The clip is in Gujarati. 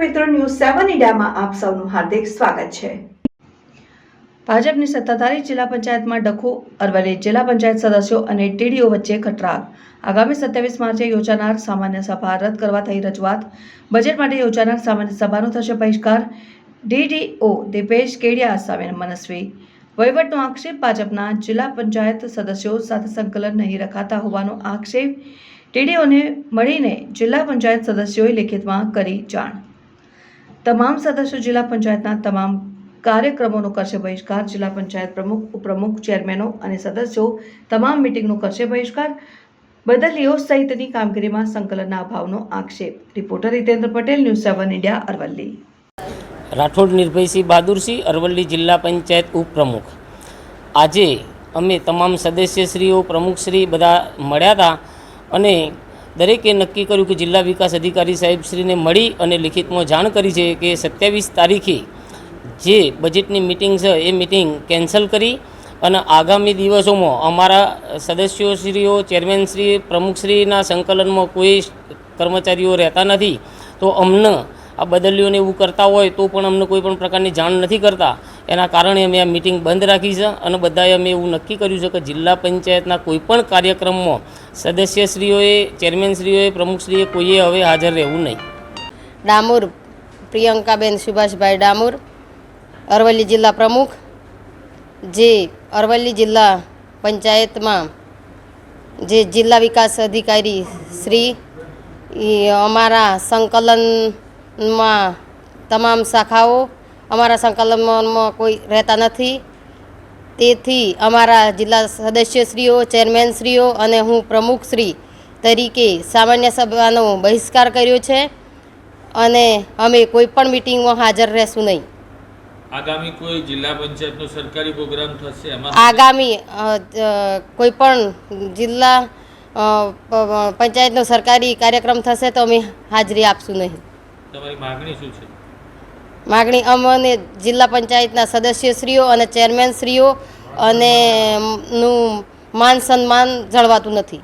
મિત્રો ન્યૂઝ સેવન ઇન્ડિયામાં આપ સૌનું હાર્દિક સ્વાગત છે. ભાજપની સત્તાધારી જિલ્લા પંચાયતમાં ડખો, અરવલ્લી જિલ્લા પંચાયત સદસ્યો અને ટીડીઓ વચ્ચે ખટરાગ આગામી સત્યાવીસ માર્ચે યોજાનાર સામાન્ય સભા રદ કરવા થઈ રજૂઆત. બજેટ માટે યોજાનાર સામાન્ય સભાનો થશે બહિષ્કાર. ડીડીઓ દીપેશ કેડિયા સામે મનસ્વી. વહીવટનો આક્ષેપ ભાજપના જિલ્લા પંચાયત સદસ્યો સાથે સંકલન નહીં રખાતા હોવાનો આક્ષેપ. ટીડીઓને મળીને જિલ્લા પંચાયત સદસ્યોએ લેખિતમાં કરી જાણ. તમામ સદસ્યો જિલ્લા પંચાયતના તમામ કાર્યક્રમોનો કરશે બહિષ્કાર. જિલ્લા પંચાયત પ્રમુખ, ઉપપ્રમુખ, ચેરમેનો અને સદસ્યો તમામ મિટિંગનો કરશે બહિષ્કાર. બદલીઓ સહિતની કામગીરીમાં સંકલનના અભાવનો આક્ષેપ. Reporter Hitendra Patel, news seven India, Aravalli. Rathod Nirbhaysinh Bahadursinh, Aravalli જિલ્લા પંચાયત ઉપપ્રમુખ. આજે અમે તમામ સદસ્યશ્રીઓ, પ્રમુખશ્રી બધા મળ્યા હતા અને દરેકે નક્કી કર્યું કે જિલ્લા વિકાસ અધિકારી સાહેબશ્રીને મળી અને લિખિતમાં જાણ કરી છે કે સત્યાવીસ તારીખે જે બજેટની મિટિંગ છે, એ મિટિંગ કેન્સલ કરી અને આગામી દિવસોમાં અમારા સદસ્યોશ્રીઓ ચેરમેનશ્રી પ્રમુખશ્રીના સંકલનમાં કોઈ કર્મચારીઓ રહેતા નથી, તો અમને આ બદલીઓને એવું કરતા હોય તો પણ અમને કોઈ પણ પ્રકારની જાણ નથી કરતા. એના કારણે અમે આ મિટિંગ બંધ રાખી છે અને બધાએ અમે એવું નક્કી કર્યું છે કે જિલ્લા પંચાયતના કોઈપણ કાર્યક્રમમાં સદસ્યશ્રીઓએ, ચેરમેનશ્રીઓએ, પ્રમુખશ્રીએ કોઈએ હવે હાજર રહેવું નહીં. ડામોર, પ્રિયંકાબેન સુભાષભાઈ ડામોર, અરવલ્લી જિલ્લા પ્રમુખ, જે અરવલ્લી જિલ્લા પંચાયતમાં જે જિલ્લા વિકાસ અધિકારી શ્રી અમારા સંકલનમાં તમામ શાખાઓ અમારા સંકલનમાં કોઈ રહેતા નથી. તેથી અમારા જિલ્લા સદસ્યશ્રીઓ ચેરમેનશ્રીઓ અને હું પ્રમુખશ્રી તરીકે સામાન્ય સભાનો બહિષ્કાર કર્યો છે અને અમે કોઈ પણ મિટિંગમાં હાજર રહેશું નહીં. આગામી કોઈ જિલ્લા પંચાયતનો સરકારી પ્રોગ્રામ થશે આગામી કોઈ પણ જિલ્લા પંચાયતનો સરકારી કાર્યક્રમ થશે તો અમે હાજરી આપશું નહીં. તમારી માગણી શું છે? માગણી અમને જિલ્લા પંચાયતના સદસ્યશ્રીઓ અને ચેરમેનશ્રીઓ અને નું માન સન્માન જળવાતું નથી.